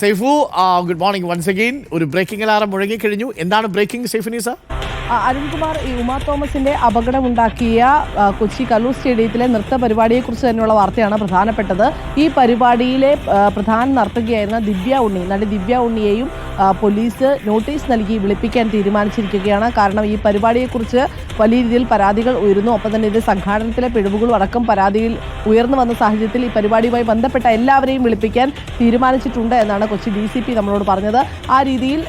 Saifu good morning once again ഒരു breaking alarm മുഴങ്ങിക്കഴിഞ്ഞു. എന്താണ് ബ്രേക്കിംഗ് സൈഫുനീസ അരുൺകുമാർ ഈ ഉമാ തോമസിന്റെ അപകടമുണ്ടാക്കിയ കൊച്ചി കല്ലൂർ സ്റ്റേഡിയത്തിലെ നൃത്ത പരിപാടിയെക്കുറിച്ച് തന്നെയുള്ള വാർത്തയാണ് പ്രധാനപ്പെട്ടത്. ഈ പരിപാടിയിലെ പ്രധാന നർത്തകിയായിരുന്ന ദിവ്യ ഉണ്ണി നടി ദിവ്യ ഉണ്ണിയെയും പോലീസ് നോട്ടീസ് നൽകി വിളിപ്പിക്കാൻ തീരുമാനിച്ചിരിക്കുകയാണ്. കാരണം ഈ പരിപാടിയെക്കുറിച്ച് വലിയ രീതിയിൽ പരാതികൾ ഉയരുന്നു. ഒപ്പം തന്നെ ഇത് സംഘാടനത്തിലെ പിഴവുകളും അടക്കം പരാതിയിൽ ഉയർന്നു വന്ന സാഹചര്യത്തിൽ ഈ പരിപാടിയുമായി ബന്ധപ്പെട്ട എല്ലാവരെയും വിളിപ്പിക്കാൻ തീരുമാനിച്ചിട്ടുണ്ട് എന്നാണ് കൊച്ചി ഡി സി പി നമ്മളോട് പറഞ്ഞത്. ആ രീതിയിൽ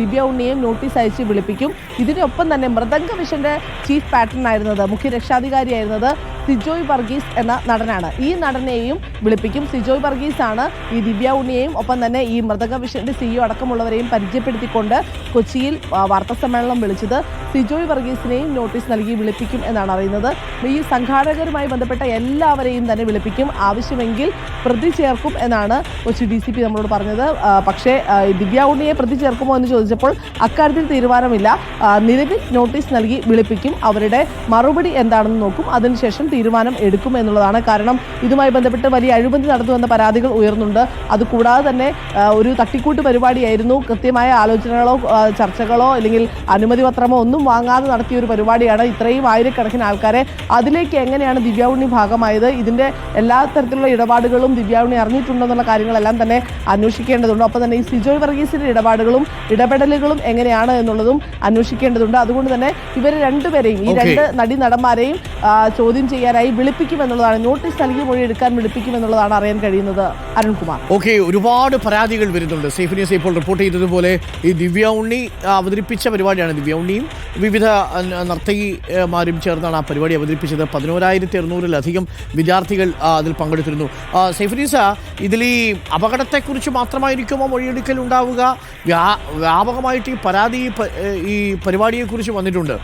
ദിവ്യ ഉണ്ണിയെയും നോട്ടീസ് അയച്ച് വിളിപ്പിക്കും. ഇതിനൊപ്പം തന്നെ മൃദംഗ മിഷന്റെ ചീഫ് പാറ്റേൺ ആയിരുന്നത് മുഖ്യ രക്ഷാധികാരിയായിരുന്നത് സിജോയ് വർഗീസ് എന്ന നടനാണ്. ഈ നടനെയും വിളിപ്പിക്കും. സിജോയ് വർഗീസ് ആണ് ഈ ദിവ്യ ഉണ്ണിയെയും ഒപ്പം തന്നെ ഈ മൃതക മിഷന്റെ സിഇഒ അടക്കമുള്ളവരെയും പരിചയപ്പെടുത്തിക്കൊണ്ട് കൊച്ചിയിൽ വാർത്താ സമ്മേളനം വിളിച്ചത്. സിജോയ് വർഗീസിനെയും നോട്ടീസ് നൽകി വിളിപ്പിക്കും എന്നാണ് അറിയുന്നത്. ഈ സംഘാടകരുമായി ബന്ധപ്പെട്ട എല്ലാവരെയും തന്നെ വിളിപ്പിക്കും. ആവശ്യമെങ്കിൽ പ്രതി ചേർക്കും എന്നാണ് കൊച്ചി ഡി സി പി നമ്മളോട് പറഞ്ഞത്. പക്ഷേ ദിവ്യ ഉണ്ണിയെ പ്രതി ചേർക്കുമോ എന്ന് ചോദിച്ചപ്പോൾ അക്കാര്യത്തിൽ തീരുമാനമില്ല. നിലവിൽ നോട്ടീസ് നൽകി വിളിപ്പിക്കും. അവരുടെ മറുപടി എന്താണെന്ന് നോക്കും. അതിനുശേഷം തീരുമാനം എടുക്കും എന്നുള്ളതാണ് കാരണം ഇതുമായി ബന്ധപ്പെട്ട് വലിയ അഴിമതി നടന്നുവെന്ന പരാതികൾ ഉയർന്നുണ്ട്. അതുകൂടാതെ തന്നെ ഒരു തട്ടിക്കൂട്ട് പരിപാടിയായിരുന്നു. കൃത്യമായ ആലോചനകളോ ചർച്ചകളോ അല്ലെങ്കിൽ അനുമതി പത്രമോ ഒന്നും വാങ്ങാതെ നടത്തിയ ഒരു പരിപാടിയാണ് ഇത്രയും ആയിരക്കണക്കിന് ആൾക്കാരെ. അതിലേക്ക് എങ്ങനെയാണ് ദിവ്യാവുണ്ണി ഭാഗമായത്? ഇതിന്റെ എല്ലാ തരത്തിലുള്ള ഇടപാടുകളും ദിവ്യാവുണ്ണി അറിഞ്ഞിട്ടുണ്ടെന്നുള്ള കാര്യങ്ങളെല്ലാം തന്നെ അന്വേഷിക്കേണ്ടതുണ്ട്. അപ്പോൾ തന്നെ ഈ സിജോയ് വർഗീസിന്റെ ഇടപാടുകളും ഇടപെടലുകളും എങ്ങനെയാണ് എന്നുള്ളതും അന്വേഷിക്കേണ്ടതുണ്ട്. അതുകൊണ്ട് തന്നെ ഇവരെ രണ്ടുപേരെയും ഈ രണ്ട് നടി നടന്മാരെയും ചോദ്യം ചോദ്യം ചെയ്യാനായി വിളിപ്പിക്കുമെന്നുള്ളതാണ്. നോട്ടീസ് നൽകി മൊഴി എടുക്കാൻ വിളിപ്പിക്കും എന്നുള്ളതാണ് അറിയാൻ കഴിയുന്നത് അരുൺകുമാർ. ഓക്കെ ഒരുപാട് പരാതികൾ വരുന്നുണ്ട്. സേഫ് ന്യൂസ് ഇപ്പോൾ റിപ്പോർട്ട് ചെയ്തതുപോലെ ഈ ദിവ്യ ഉണ്ണി അവതരിപ്പിച്ച പരിപാടിയാണ് ദിവ്യ ഉണ്ണിയും വിവിധ നർത്തകിമാരും ചേർന്നാണ് ആ പരിപാടി അവതരിപ്പിച്ചത്. പതിനോരായിരത്തി അറുന്നൂറിലധികം വിദ്യാർത്ഥികൾ അതിൽ പങ്കെടുത്തിരുന്നു. സേഫ് ന്യൂസ് ഇതിൽ ഈ അപകടത്തെക്കുറിച്ച് മാത്രമായിരിക്കുമോ മൊഴിയെടുക്കൽ ഉണ്ടാവുക? വ്യാ വ്യാപകമായിട്ട് ഈ പരാതി ഈ പരിപാടിയെക്കുറിച്ച് വന്നിട്ടുണ്ട്.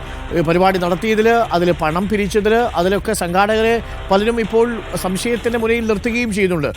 പരിപാടി നടത്തിയതിൽ അതിൽ പണം പിരിച്ചതിൽ അതിലൊക്കെ സംഘാടകരെ പലരും ഇപ്പോൾ സംശയത്തിന്റെ മുനയിൽ നിർത്തുകയും ചെയ്യുന്നുണ്ട്.